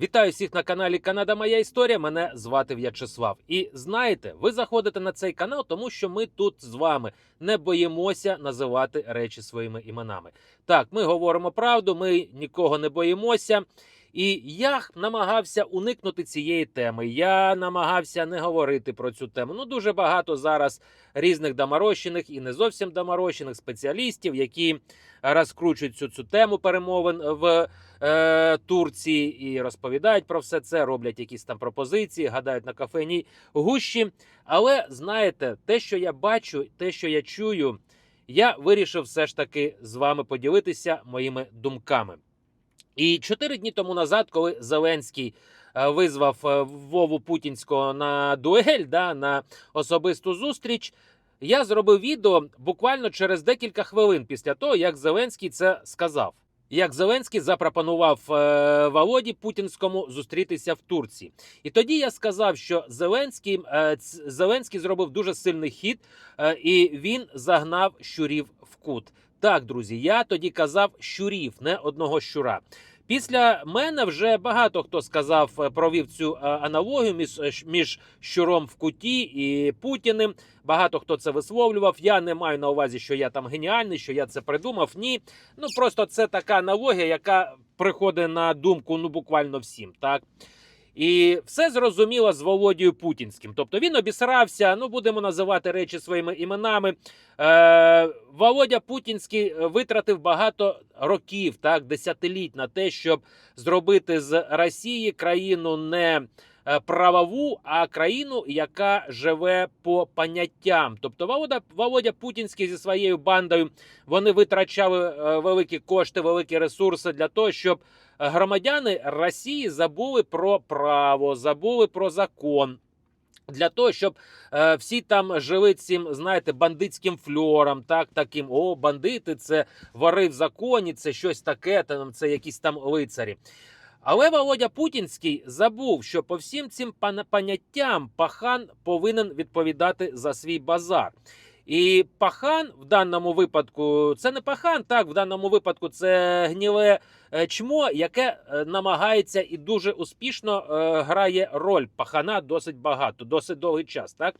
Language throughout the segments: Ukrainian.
Вітаю всіх на каналі Канада Моя Історія. Мене звати В'ячеслав. І знаєте, ви заходите на цей канал, тому що ми тут з вами не боїмося називати речі своїми іменами. Так, ми говоримо правду, ми нікого не боїмося. І я намагався уникнути цієї теми. Я намагався не говорити про цю тему. Ну дуже багато зараз різних доморощених і не зовсім доморощених спеціалістів, які розкручують цю цю тему перемовин в е, Турції і розповідають про все це, роблять якісь там пропозиції, гадають на кафейній гущі. Але знаєте, те, що я бачу, те, що я чую, я вирішив все ж таки з вами поділитися моїми думками. І чотири дні тому назад, коли Зеленський е, визвав е, Вову Путінського на дуель, да, на особисту зустріч, я зробив відео буквально через декілька хвилин після того, як Зеленський це сказав. Як Зеленський запропонував е, Володі Путінському зустрітися в Турції, і тоді я сказав, що Зеленський е, Зеленський зробив дуже сильний хід, е, і він загнав щурів в кут. Так, друзі, я тоді казав щурів, не одного щура. Після мене вже багато хто сказав, е, провів цю е, аналогію між, е, між щуром в куті і Путіним. Багато хто це висловлював. Я не маю на увазі, що я там геніальний, що я це придумав. Ні. Ну просто це така аналогія, яка приходить на думку ну буквально всім. Так. І все зрозуміло з Володією Путінським. Тобто він обісрався, ну будемо називати речі своїми іменами. Е, Володя Путінський витратив багато років, так, десятиліть на те, щоб зробити з Росії країну не е, правову, а країну, яка живе по поняттям. Тобто Володя, Володя Путінський зі своєю бандою вони витрачали е, великі кошти, великі ресурси для того, щоб громадяни Росії забули про право, забули про закон. Для того, щоб е, всі там жили цим, знаєте, бандитським фльором, так, таким, о, бандити, це вори в законі, це щось таке, там, це якісь там лицарі. Але Володя Путінський забув, що по всім цим поняттям пахан повинен відповідати за свій базар. І пахан в даному випадку це не пахан, так в даному випадку це гніле чмо, яке е, намагається і дуже успішно е, грає роль пахана досить багато, досить довгий час. Так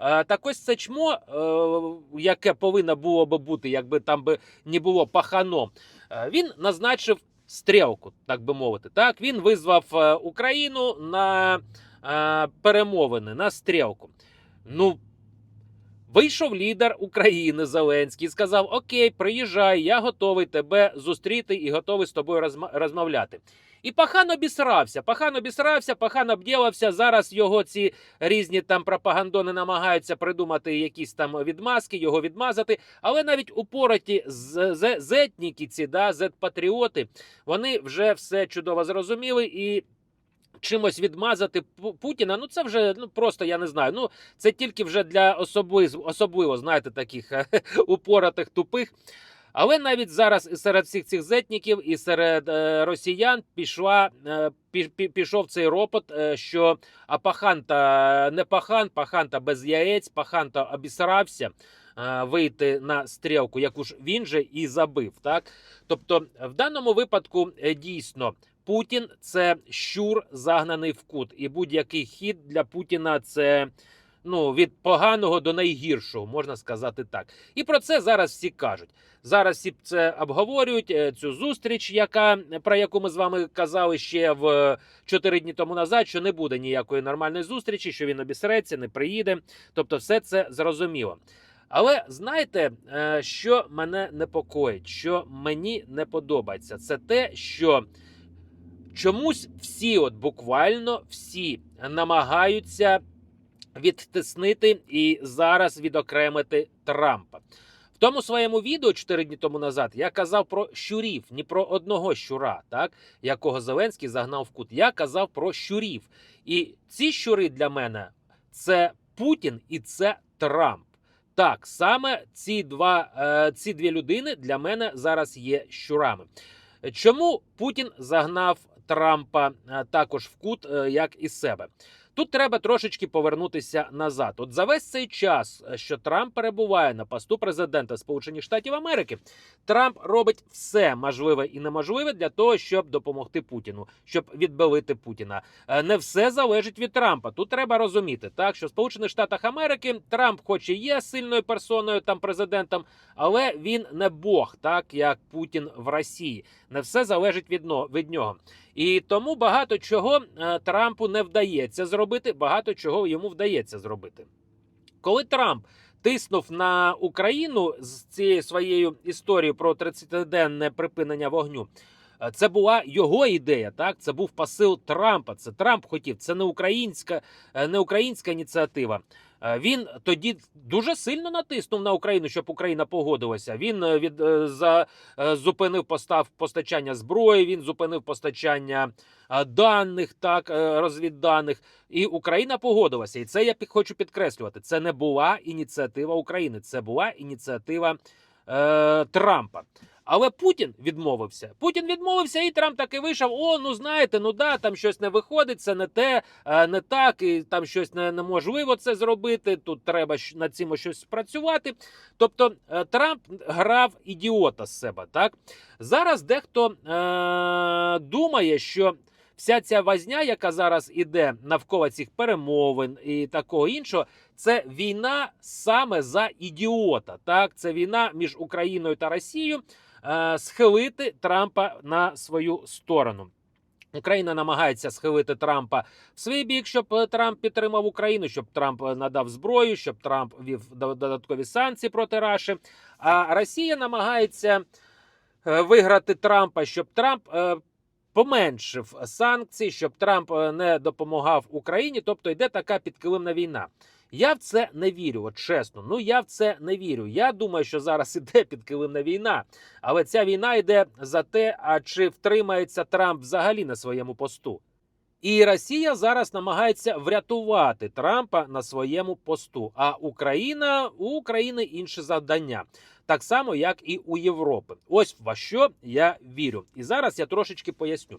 Е, так ось це чмо, е, яке повинно було би бути, якби там би не було паханом, е, він назначив стрілку, так би мовити. Так він визвав е, Україну на е, перемовини на стрілку. Ну. Вийшов лідер України Зеленський і сказав: Окей, приїжджай, я готовий тебе зустріти і готовий з тобою розма- розмовляти. І пахан обісрався. Пахан обісрався, пахан обділився. Зараз його ці різні там пропагандони намагаються придумати якісь там відмазки, його відмазати. Але навіть упороті з- з- зетніки, ці да, зет-патріоти, вони вже все чудово зрозуміли і. Чимось відмазати Путіна, ну це вже ну просто я не знаю. Ну це тільки вже для особливо, особливо знаєте, таких упоротих тупих. Але навіть зараз і серед всіх цих зетніків і серед е, росіян пішла е, пі, пі- пішов цей ропот, е, що а паханта не пахан, паханта без яєць, паханта обісрався е, вийти на стрілку, яку ж він же і забив. Так, тобто, в даному випадку е, дійсно. Путін це щур загнаний в кут, і будь-який хід для Путіна це ну від поганого до найгіршого, можна сказати так. І про це зараз всі кажуть. Зараз всі це обговорюють. е, Цю зустріч, яка про яку ми з вами казали ще в 4 дні тому назад, що не буде ніякої нормальної зустрічі, що він обісреться, не приїде. Тобто, все це зрозуміло. Але знаєте, е, що мене непокоїть, що мені не подобається, це те, що чомусь всі, от буквально всі, намагаються відтиснити і зараз відокремити Трампа. В тому своєму відео 4 дні тому назад я казав про щурів, не про одного щура, так якого Зеленський загнав в кут. Я казав про щурів. І ці щури для мене це Путін і це Трамп. Так, саме ці два е, ці дві людини для мене зараз є щурами. Чому Путін загнав Трампа е, також в кут, е, як і себе? Тут треба трошечки повернутися назад. От за весь цей час, е, що Трамп перебуває на посту президента Сполучених Штатів Америки, Трамп робить все можливе і неможливе для того, щоб допомогти Путіну, щоб відбелити Путіна. Не все залежить від Трампа. Тут треба розуміти, так що в Сполучених Штатах Америки Трамп, хоч і є сильною персоною там президентом, але він не Бог, так як Путін в Росії. Не все залежить від нього. І тому багато чого е, Трампу не вдається зробити, багато чого йому вдається зробити. Коли Трамп тиснув на Україну з цією своєю історією про 30-денне припинення вогню. е, Це була його ідея, так це був посил Трампа. Це Трамп хотів. Це не українська, е, не українська ініціатива. Е, Він тоді дуже сильно натиснув на Україну, щоб Україна погодилася. Він е, від е, за зупинив постав постачання зброї. Він зупинив постачання даних, так розвідданих. І Україна погодилася. І це я хочу підкреслювати. Це не була ініціатива України, це була ініціатива е, Трампа. Але Путін відмовився. Путін відмовився, і Трамп таки вийшов. О, ну знаєте, ну да, там щось не виходить, це не те, е, не так, і там щось не, неможливо це зробити. Тут треба над цим щось спрацювати. Тобто е, Трамп грав ідіота з себе. Так зараз дехто е, думає, що вся ця возня, яка зараз іде навколо цих перемовин і такого іншого, це війна саме за ідіота. Так, це війна між Україною та Росією. Е, Схилити Трампа на свою сторону. Україна намагається схилити Трампа в свій бік, щоб Трамп підтримав Україну, щоб Трамп надав зброю, щоб Трамп вів додаткові санкції проти Раші. А Росія намагається е, виграти Трампа, щоб Трамп е, поменшив санкції, щоб Трамп не допомагав Україні. Тобто йде така підкилимна війна. Я в це не вірю, от чесно. Ну я в це не вірю. Я думаю, що зараз іде підкилимна війна. Але ця війна йде за те, а чи втримається Трамп взагалі на своєму посту. І Росія зараз намагається врятувати Трампа на своєму посту. А Україна у України інше завдання, так само як і у Європи. Ось во що я вірю. І зараз я трошечки поясню.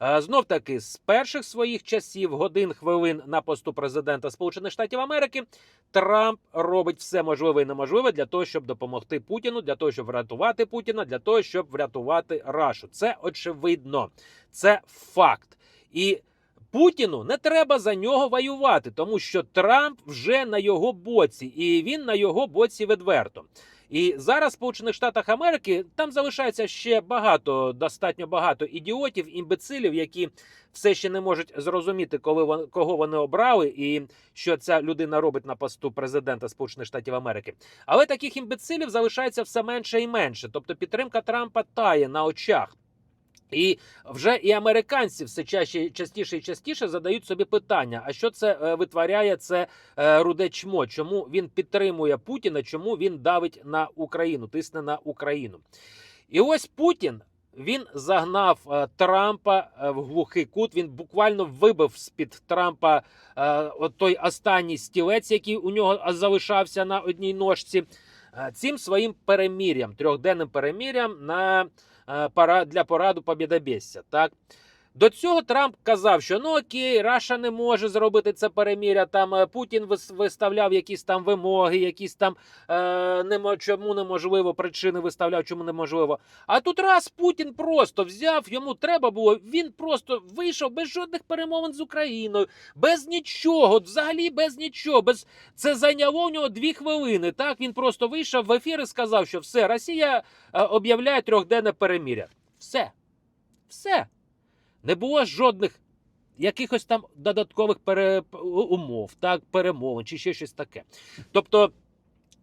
Знов таки, з перших своїх часів, годин, хвилин на посту президента Сполучених Штатів Америки, Трамп робить все можливе і неможливе для того, щоб допомогти Путіну, для того, щоб врятувати Путіна, для того, щоб врятувати Рашу. Це очевидно, це факт. І Путіну не треба за нього воювати, тому що Трамп вже на його боці, і він на його боці відверто. І зараз Сполучених Штатах Америки там залишається ще багато, достатньо багато ідіотів, імбецилів, які все ще не можуть зрозуміти, коли вони кого вони обрали, і що ця людина робить на посту президента Сполучених Штатів Америки. Але таких імбецилів залишається все менше і менше. Тобто підтримка Трампа тає на очах. І вже і американці все чаще, частіше і частіше задають собі питання: а що це е, витворяє це е, руде чмо? Чому він підтримує Путіна? Чому він давить на Україну, тисне на Україну? І ось Путін. Він загнав е, Трампа е, в глухий кут. Він буквально вибив з під Трампа е, той останній стілець, який у нього залишався на одній ножці. Е, цим своїм перемір'ям, трьохденним перемір'ям на е, для пораду Побєдобєсся. Так до цього Трамп казав, що ну окей, Раша не може зробити це переміря. Там е, Путін виставляв якісь там вимоги, якісь там е, немо, чому неможливо, причини виставляв, чому неможливо. А тут раз Путін просто взяв, йому треба було. Він просто вийшов без жодних перемовин з Україною, без нічого, взагалі без нічого. Без це зайняло у нього дві хвилини. Так він просто вийшов в ефір і сказав, що все, Росія е, об'являє трьохденне переміря. Все. Все. Не було жодних якихось там додаткових пере... умов, так, перемовин чи ще щось таке. Тобто,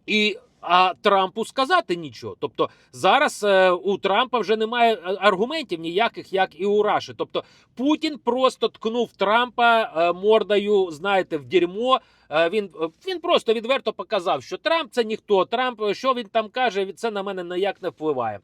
і а Трампу сказати нічого. Тобто, зараз е, у Трампа вже немає е, аргументів ніяких, як і у Раші. Тобто, Путін просто ткнув Трампа е, мордою, знаєте, в дерьмо. Е, Він, він просто відверто показав, що Трамп це ніхто. Трамп, е, що він там каже, це на мене ніяк не впливає.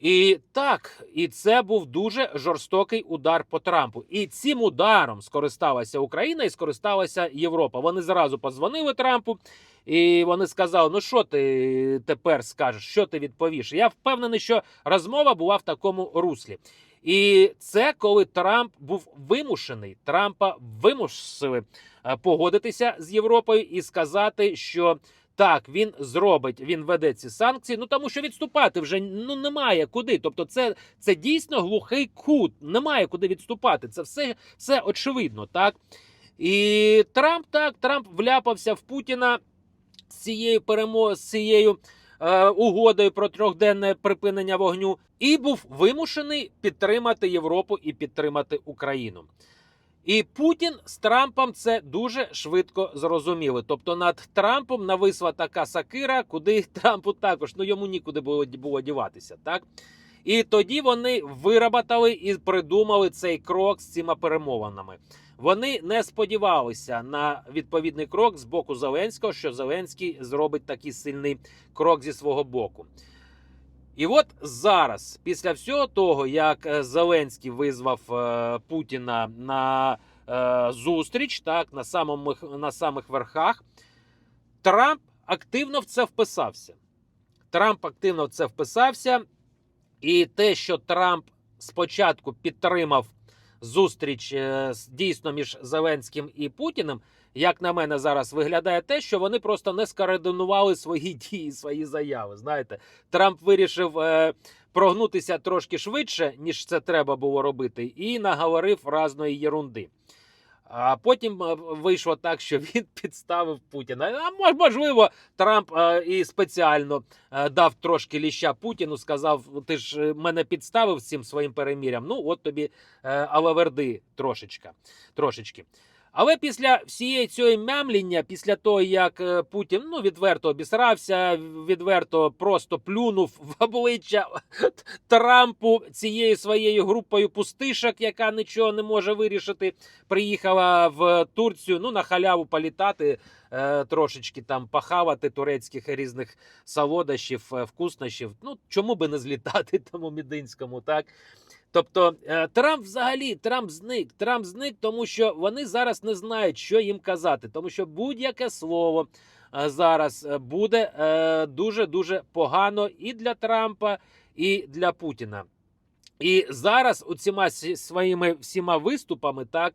І так, і це був дуже жорстокий удар по Трампу. І цим ударом скористалася Україна і скористалася Європа. Вони зразу позвонили Трампу, і вони сказали: Ну що ти тепер скажеш? Що ти відповіш? Я впевнений, що розмова була в такому руслі. І це коли Трамп був вимушений, Трампа вимусили е, погодитися з Європою і сказати, що так, він зробить, він веде ці санкції. Ну тому що відступати вже ну немає куди. Тобто, це, це дійсно глухий кут. Немає куди відступати. Це все, все очевидно, так. І Трамп так, Трамп вляпався в Путіна з цією перемо... з цією е, угодою про трьохденне припинення вогню, і був вимушений підтримати Європу і підтримати Україну. І Путін з Трампом це дуже швидко зрозуміли. Тобто над Трампом нависла така сакира, куди Трампу також ну йому нікуди було, було діватися, так. І тоді вони вироботали і придумали цей крок з цими перемовинами. Вони не сподівалися на відповідний крок з боку Зеленського, що Зеленський зробить такий сильний крок зі свого боку. І от зараз, після всього того, як е, Зеленський визвав е, Путіна на е, зустріч, так на самих, на самих верхах, Трамп активно в це вписався. Трамп активно в це вписався, і те, що Трамп спочатку підтримав зустріч дійсно між Зеленським і Путіним, як на мене, зараз виглядає те, що вони просто не скоординували свої дії, свої заяви. Знаєте, Трамп вирішив е, прогнутися трошки швидше, ніж це треба було робити, і наговорив разної єрунди. А потім е, вийшло так, що він підставив Путіна. А можливо, Трамп е, і спеціально е, дав трошки ліща Путіну, сказав: ти ж е, мене підставив цим своїм перемірям. Ну, от тобі е, алаверди трошечка, трошечки. Але після всієї цієї мямління, після того, як е, Путін ну, відверто обісрався, відверто просто плюнув в обличчя Трампу цією своєю групою пустишок, яка нічого не може вирішити, приїхала в Турцію ну, на халяву політати, е, трошечки там похавати турецьких різних солодощів, е, вкуснощів. Ну, чому би не злітати тому мідинському, так? Тобто е, Трамп взагалі Трамп зник. Трамп зник, тому що вони зараз не знають, що їм казати, тому що будь-яке слово е, зараз е, буде дуже дуже погано і для Трампа, і для Путіна. І зараз у цими своїми всіма виступами, так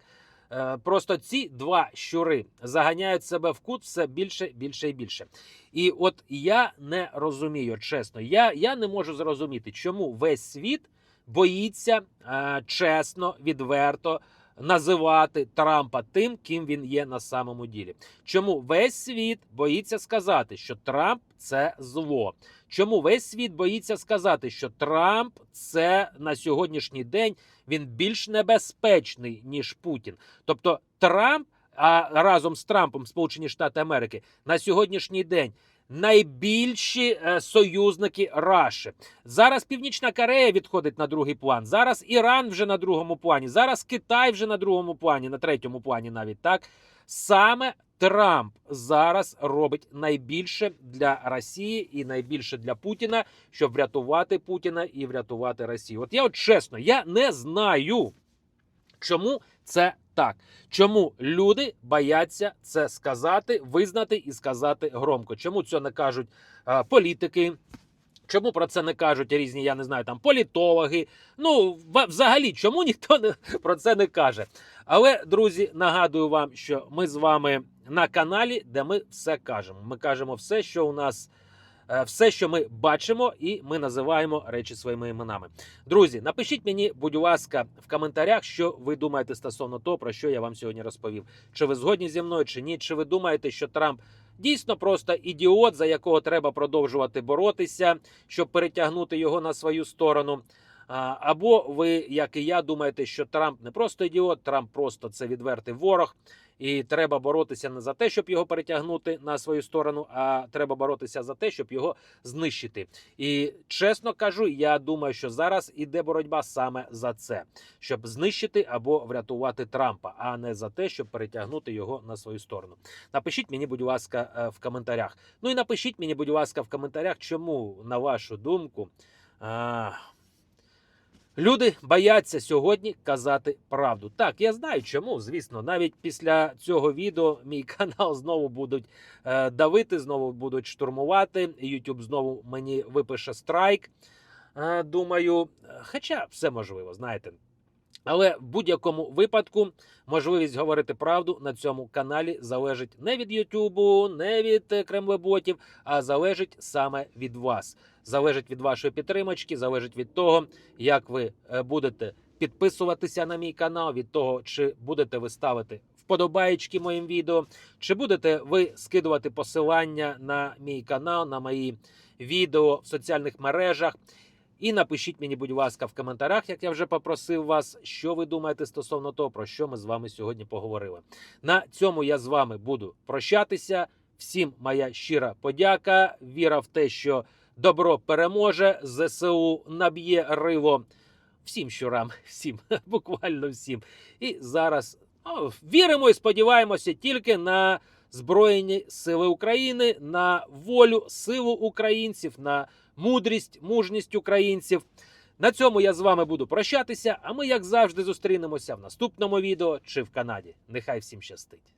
просто ці два щури заганяють себе в кут все більше, більше і більше. І от я не розумію, чесно, я, я не можу зрозуміти, чому весь світ боїться е, чесно, відверто називати Трампа тим, ким він є на самому ділі. Чому весь світ боїться сказати, що Трамп це зло? Чому весь світ боїться сказати, що Трамп це на сьогоднішній день він більш небезпечний ніж Путін? Тобто Трамп, а разом з Трампом Сполучені Штати Америки на сьогоднішній день найбільші е, союзники Раші. Зараз Північна Корея відходить на другий план. Зараз Іран вже на другому плані. Зараз Китай вже на другому плані, на третьому плані навіть так. Саме Трамп зараз робить найбільше для Росії і найбільше для Путіна, щоб врятувати Путіна і врятувати Росію. От я от чесно, я не знаю, чому це так. Чому люди бояться це сказати, визнати і сказати громко? Чому це не кажуть е, політики? Чому про це не кажуть різні, я не знаю, там політологи? Ну, взагалі, чому ніхто не, про це не каже? Але, друзі, нагадую вам, що ми з вами на каналі, де ми все кажемо. Ми кажемо все, що у нас. Е, Все, що ми бачимо, і ми називаємо речі своїми іменами. Друзі, напишіть мені, будь ласка, в коментарях, що ви думаєте стосовно того, про що я вам сьогодні розповів. Чи ви згодні зі мною, чи ні? Чи ви думаєте, що Трамп дійсно просто ідіот, за якого треба продовжувати боротися, щоб перетягнути його на свою сторону? Або ви, як і я, думаєте, що Трамп не просто ідіот, Трамп просто це відвертий ворог, і треба боротися не за те, щоб його перетягнути на свою сторону, а треба боротися за те, щоб його знищити. І чесно кажу, я думаю, що зараз іде боротьба саме за це, щоб знищити або врятувати Трампа, а не за те, щоб перетягнути його на свою сторону. Напишіть мені, будь ласка, е, в коментарях. Ну і напишіть мені, будь ласка, в коментарях, чому, на вашу думку, люди бояться сьогодні казати правду. Так, я знаю чому. Звісно, навіть після цього відео мій канал знову будуть е, давити, знову будуть штурмувати. YouTube знову мені випише страйк. Е, Думаю, е, хоча все можливо, знаєте. Але в будь-якому випадку можливість говорити правду на цьому каналі залежить не від Ютубу, не від е, кремлеботів, а залежить саме від вас. Залежить від вашої підтримочки, залежить від того, як ви е, будете підписуватися на мій канал, від того, чи будете ви ставити вподобаєчки моїм відео, чи будете ви скидувати посилання на мій канал, на мої відео в соціальних мережах. І напишіть мені, будь ласка, в коментарях, як я вже попросив вас, що ви думаєте стосовно того, про що ми з вами сьогодні поговорили. На цьому я з вами буду прощатися. Всім моя щира подяка. Віра в те, що добро переможе, ЗСУ наб'є риво. Всім щурам, всім, буквально всім. І зараз ну, віримо і сподіваємося тільки на Збройні сили України, на волю, силу українців, на мудрість, мужність українців. На цьому я з вами буду прощатися. А ми, як завжди, зустрінемося в наступному відео чи в Канаді. Нехай всім щастить.